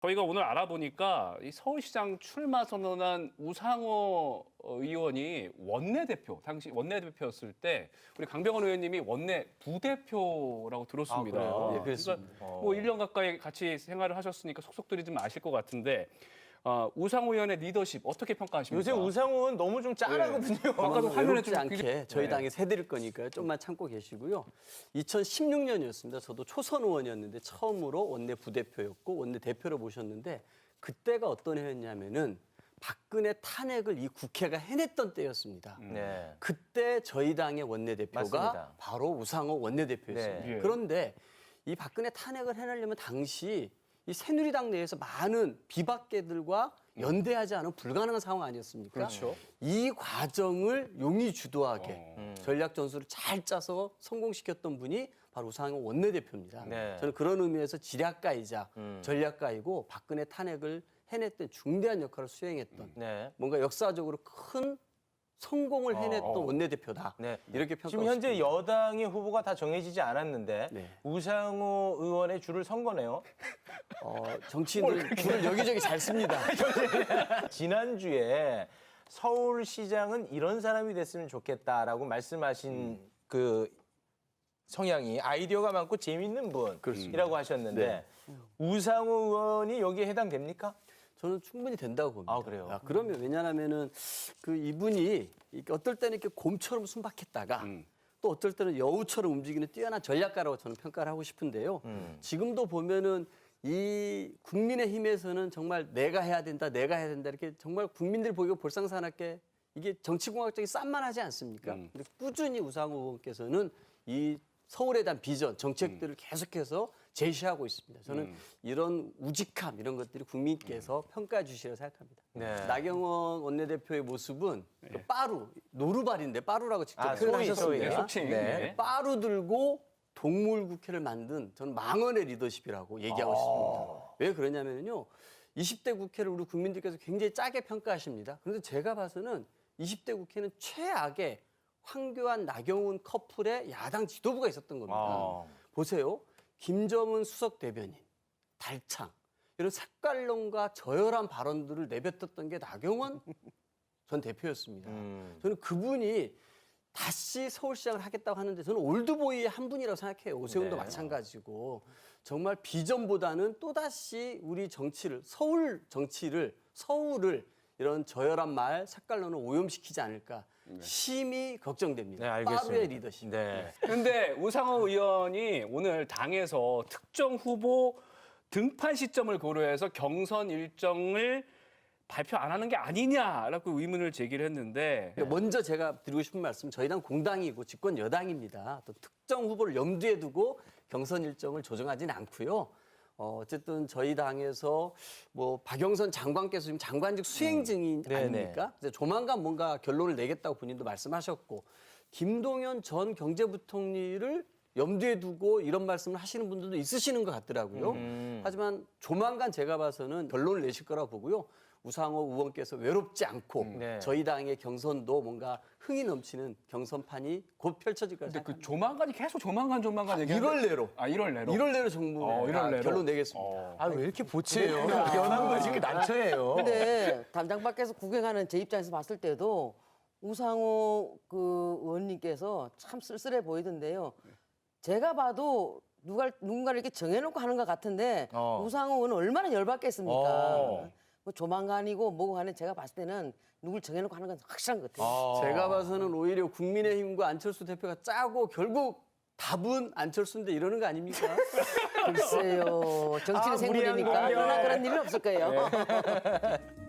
저희가 오늘 알아보니까 이 서울시장 출마 선언한 우상호 어, 의원이 원내대표 당시 원내대표였을 때 우리 강병원 의원님이 원내 부대표라고 들었습니다. 아, 그래요? 예, 그렇습니다. 그러니까 뭐 1년 가까이 같이 생활을 하셨으니까 속속들이 좀 아실 것 같은데 어, 우상호 의원의 리더십 어떻게 평가하십니까? 요새 우상훈 너무 좀 짠하거든요. 아까도 화면에 좀 않게 굉장히- 저희 네. 당에 세드릴 거니까요. 좀만 참고 계시고요. 2016년이었습니다. 저도 초선 의원이었는데 처음으로 원내 부대표였고 원내 대표로 모셨는데 그때가 어떤 해였냐면은 박근혜 탄핵을 이 국회가 해냈던 때였습니다. 네. 그때 저희 당의 원내대표가 맞습니다. 바로 우상호 원내대표였습니다. 네. 예. 그런데 이 박근혜 탄핵을 해내려면 당시 이 새누리당 내에서 많은 비박계들과 연대하지 않으면 불가능한 상황 아니었습니까? 그렇죠. 이 과정을 용의 주도하게 음. 전략 전술을 잘 짜서 성공시켰던 분이 바로 우상호 원내대표입니다. 네. 저는 그런 의미에서 지략가이자 음. 전략가이고 박근혜 탄핵을 해냈던 중대한 역할을 수행했던 네. 뭔가 역사적으로 큰 성공을 해냈던 어. 원내대표다. 네. 이렇게 평가. 지금 현재 여당의 후보가 다 정해지지 않았는데 네. 우상호 의원의 줄을 선 거네요. 어, 정치인들 줄을 여기저기 잘 씁니다. 지난주에 서울시장은 이런 사람이 됐으면 좋겠다라고 말씀하신 그 성향이 아이디어가 많고 재밌는 분이라고 하셨는데 우상호 의원이 여기에 해당됩니까? 저는 충분히 된다고 봅니다. 아, 그래요? 그러면 왜냐하면은 그 이분이 어떨 때는 이렇게 곰처럼 순박했다가 또 어떨 때는 여우처럼 움직이는 뛰어난 전략가라고 저는 평가를 하고 싶은데요. 지금도 보면은 이 국민의힘에서는 정말 내가 해야 된다, 내가 해야 된다 이렇게 정말 국민들 보기가 볼상사납게 이게 정치공학적인 쌈만 하지 않습니까? 근데 꾸준히 우상호 의원께서는 이 서울에 대한 비전, 정책들을 계속해서 제시하고 있습니다. 저는 이런 우직함 이런 것들이 국민께서 평가해 주시라고 생각합니다. 네. 나경원 원내대표의 모습은 그 빠루, 노루발인데 빠루라고 직접 아, 표현하셨습니다. 소위. 속칭. 네. 네. 빠루 들고 동물 국회를 만든 저는 망언의 리더십이라고 얘기하고 싶습니다. 왜 그러냐면요. 20대 국회를 우리 국민들께서 굉장히 짜게 평가하십니다. 그런데 제가 봐서는 20대 국회는 최악의 황교안, 나경원 커플의 야당 지도부가 있었던 겁니다. 아. 보세요. 김정은 수석 대변인, 달창 이런 색깔론과 저열한 발언들을 내뱉었던 게 나경원 전 대표였습니다. 음. 저는 그분이 다시 서울시장을 하겠다고 하는데 저는 올드보이의 한 분이라고 생각해요. 오세훈도 네. 마찬가지고 정말 비전보다는 또다시 우리 정치를 서울 정치를 서울을 이런 저열한 말 색깔론을 오염시키지 않을까 심히 걱정됩니다. 네, 알겠습니다. 빠루의 리더십. 네. 근데 우상호 의원이 오늘 당에서 특정 후보 등판 시점을 고려해서 경선 일정을 발표 안 하는 게 아니냐라고 의문을 제기를 했는데 그러니까 먼저 제가 드리고 싶은 말씀, 저희 당 공당이고 집권 여당입니다. 또 특정 후보를 염두에 두고 경선 일정을 조정하지는 않고요. 어, 어쨌든 저희 당에서 뭐 박영선 장관께서 지금 장관직 수행 중인 네네. 아닙니까? 그래서 조만간 뭔가 결론을 내겠다고 본인도 말씀하셨고 김동연 전 경제부총리를 염두에 두고 이런 말씀을 하시는 분들도 있으시는 것 같더라고요. 하지만 조만간 제가 봐서는 결론을 내실 거라고 보고요. 우상호 의원께서 외롭지 않고 네. 저희 당의 경선도 뭔가 흥이 넘치는 경선판이 곧 펼쳐질 거라 근데. 그 조만간이 계속 조만간 조만간 얘기하는데 1월 내로. 아 1월 내로 1월 내로 정부 어, 1월 내로? 결론 내겠습니다. 어. 아 왜 이렇게 보채요? 연한 거지 그 난처해요. 근데 담장 밖에서 구경하는 제 입장에서 봤을 때도 우상호 그 의원님께서 참 쓸쓸해 보이던데요. 제가 봐도 누가 누군가를 이렇게 정해놓고 하는 것 같은데 어. 우상호 의원은 얼마나 열받겠습니까? 어. 뭐 조만간이고 뭐고 하는 제가 봤을 때는 누굴 정해놓고 하는 건 확실한 것 같아요. 제가 봐서는 오히려 국민의힘과 안철수 대표가 짜고 결국 답은 안철수인데 이러는 거 아닙니까? 글쎄요. 정치는 아, 무리한 생물이니까. 그러나 그런 일은 없을 거예요.